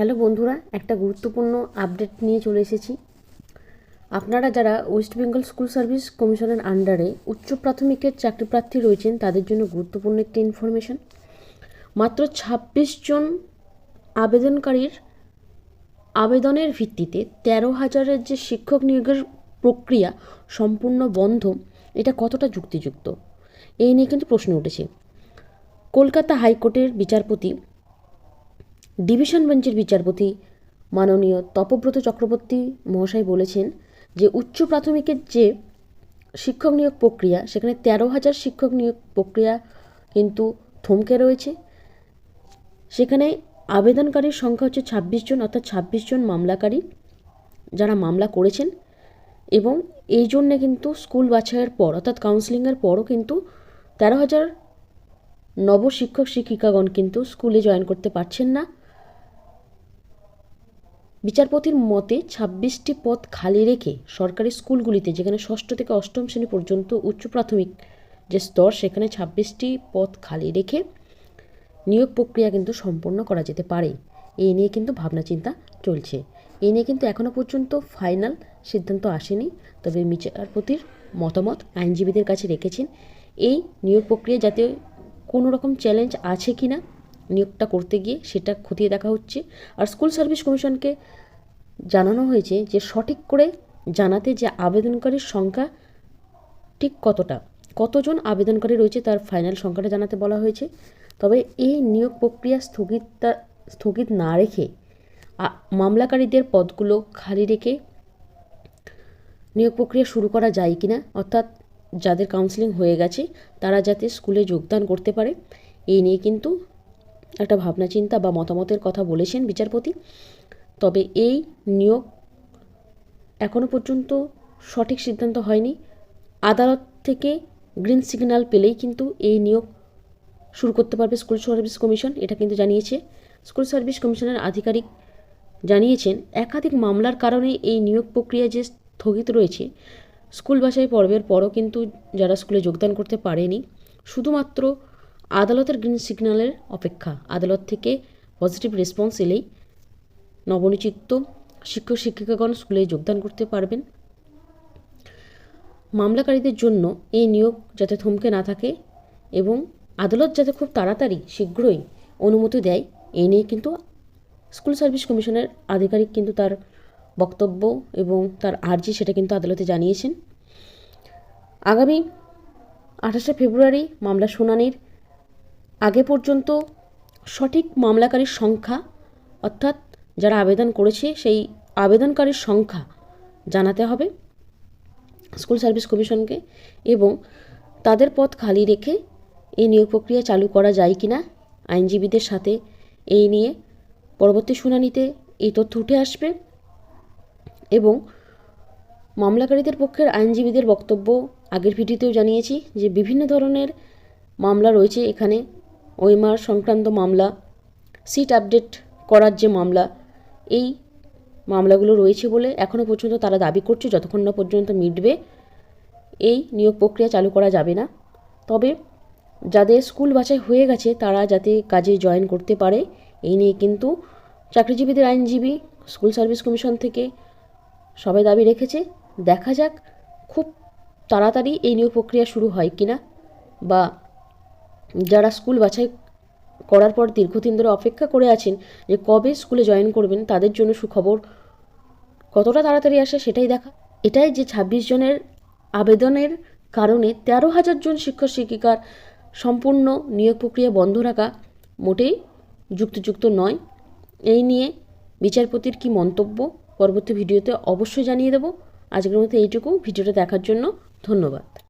Hello বন্ধুরা, একটা গুরুত্বপূর্ণ আপডেট নিয়ে চলে এসেছি। আপনারা যারা ওয়েস্ট বেঙ্গল স্কুল সার্ভিস কমিশনের আন্ডারে উচ্চ প্রাথমিকের চাকরি প্রার্থী রয়েছেন, তাদের জন্য গুরুত্বপূর্ণ একটি ইনফরমেশন মাত্র ছাব্বিশ জন আবেদনকারীর আবেদনের ভিত্তিতে তেরো হাজারের যে শিক্ষক নিয়োগের প্রক্রিয়া সম্পূর্ণ বন্ধ, এটা কতটা যুক্তিযুক্ত? এই নিয়ে কিন্তু প্রশ্ন উঠেছে। কলকাতা হাইকোর্টের বিচারপতি ডিভিশন বেঞ্চের বিচারপতি মাননীয় তপব্রত চক্রবর্তী মহাশয় বলেছেন যে উচ্চ প্রাথমিকের যে শিক্ষক নিয়োগ প্রক্রিয়া, সেখানে তেরো হাজার শিক্ষক নিয়োগ প্রক্রিয়া কিন্তু থমকে রয়েছে। সেখানে আবেদনকারীর সংখ্যা হচ্ছে ছাব্বিশ জন, অর্থাৎ ছাব্বিশ জন মামলাকারী যারা মামলা করেছেন এবং এই জন্যে কিন্তু স্কুল বাছাইয়ের পর, অর্থাৎ কাউন্সিলিংয়ের পরও কিন্তু তেরো হাজার নব শিক্ষক শিক্ষিকাগণ কিন্তু স্কুলে জয়েন করতে পারছেন না। বিচারপতির মতে ছাব্বিশটি পদ খালি রেখে সরকারি স্কুলগুলিতে, যেখানে ষষ্ঠ থেকে অষ্টম শ্রেণি পর্যন্ত উচ্চ প্রাথমিক যে স্তর, সেখানে ছাব্বিশটি পদ খালি রেখে নিয়োগ প্রক্রিয়া কিন্তু সম্পন্ন করা যেতে পারে। এই নিয়ে কিন্তু ভাবনা চিন্তা চলছে। এই নিয়ে কিন্তু এখনও পর্যন্ত ফাইনাল সিদ্ধান্ত আসেনি, তবে বিচারপতির মতামত আইনজীবীদের কাছে রেখেছেন, এই নিয়োগ প্রক্রিয়া যাতে কোনো রকম চ্যালেঞ্জ আছে কি না নিয়োগটা করতে গিয়ে সেটা খতিয়ে দেখা হচ্ছে। আর স্কুল সার্ভিস কমিশনকে জানানো হয়েছে যে সঠিক করে জানাতে যে আবেদনকারীর সংখ্যা ঠিক কতটা, কতজন আবেদনকারী রয়েছে তার ফাইনাল সংখ্যাটা জানাতে বলা হয়েছে। তবে এই নিয়োগ প্রক্রিয়া স্থগিত স্থগিত না রেখে মামলাকারীদের পদগুলো খালি রেখে নিয়োগ প্রক্রিয়া শুরু করা যায় কি না অর্থাৎ যাদের কাউন্সিলিং হয়ে গেছে, তারা যাতে স্কুলে যোগদান করতে পারে, এই নিয়ে কিন্তু একটা ভাবনা চিন্তা বা মতামতের কথা বলেছেন বিচারপতি। তবে এই নিয়োগ এখনও পর্যন্ত সঠিক সিদ্ধান্ত হয়নি। আদালত থেকে গ্রিন সিগন্যাল পেলেই কিন্তু এই নিয়োগ শুরু করতে পারবে স্কুল সার্ভিস কমিশন, এটা কিন্তু জানিয়েছে। স্কুল সার্ভিস কমিশনের আধিকারিক জানিয়েছেন, একাধিক মামলার কারণে এই নিয়োগ প্রক্রিয়া যে স্থগিত রয়েছে, স্কুল বাছাই পর্বের পরও কিন্তু যারা স্কুলে যোগদান করতে পারেনি, শুধুমাত্র আদালতের গ্রিন সিগন্যালের অপেক্ষা। আদালত থেকে পজিটিভ রেসপন্স এলেই নবনিযুক্ত শিক্ষক শিক্ষিকাগণ স্কুলে যোগদান করতে পারবেন। মামলাকারীদের জন্য এই নিয়োগ যাতে থমকে না থাকে এবং আদালত যাতে খুব তাড়াতাড়ি শীঘ্রই অনুমতি দেয় এই নিয়ে কিন্তু স্কুল সার্ভিস কমিশনের আধিকারিক কিন্তু তার বক্তব্য এবং তার আর্জি সেটা কিন্তু আদালতে জানিয়েছেন। আগামী আঠাশে ফেব্রুয়ারি মামলা শুনানির আগে পর্যন্ত সঠিক মামলাকারীর সংখ্যা, অর্থাৎ যারা আবেদন করেছে সেই আবেদনকারীর সংখ্যা জানাতে হবে স্কুল সার্ভিস কমিশনকে এবং তাদের পথ খালি রেখে এই নিয়োগ প্রক্রিয়া চালু করা যায় কি না আইনজীবীদের সাথে এই নিয়ে পরবর্তী শুনানিতে এই তথ্য উঠে আসবে এবং মামলাকারীদের পক্ষের আইনজীবীদের বক্তব্য আগের ভিডিওতেও জানিয়েছি যে বিভিন্ন ধরনের মামলা রয়েছে এখানে। ওইমার সংক্রান্ত মামলা, সিট আপডেট করার যে মামলা, এই মামলাগুলো রয়েছে বলে এখনও পর্যন্ত তারা দাবি করছে। যতক্ষণ না পর্যন্ত মিটবে, এই নিয়োগ প্রক্রিয়া চালু করা যাবে না। তবে যাদের স্কুল বাছাই হয়ে গেছে, তারা যাতে কাজে জয়েন করতে পারে, এই নিয়ে কিন্তু চাকরিজীবীদের আইনজীবী, স্কুল সার্ভিস কমিশন থেকে সবাই দাবি রেখেছে। দেখা যাক খুব তাড়াতাড়ি এই নিয়োগ প্রক্রিয়া শুরু হয় কিনা বা যারা স্কুল বাছাই করার পর দীর্ঘদিন ধরে অপেক্ষা করে আছেন যে কবে স্কুলে জয়েন করবেন, তাদের জন্য সুখবর কতটা তাড়াতাড়ি আসে সেটাই দেখা। এটাই যে ছাব্বিশ জনের আবেদনের কারণে তেরো হাজার জন শিক্ষক শিক্ষিকার সম্পূর্ণ নিয়োগ প্রক্রিয়া বন্ধ রাখা মোটেই যুক্তিযুক্ত নয়। এই নিয়ে বিচারপতির কি মন্তব্য পরবর্তী ভিডিওতে অবশ্যই জানিয়ে দেবো। আজকের মতো এইটুকু। ভিডিওটা দেখার জন্য ধন্যবাদ।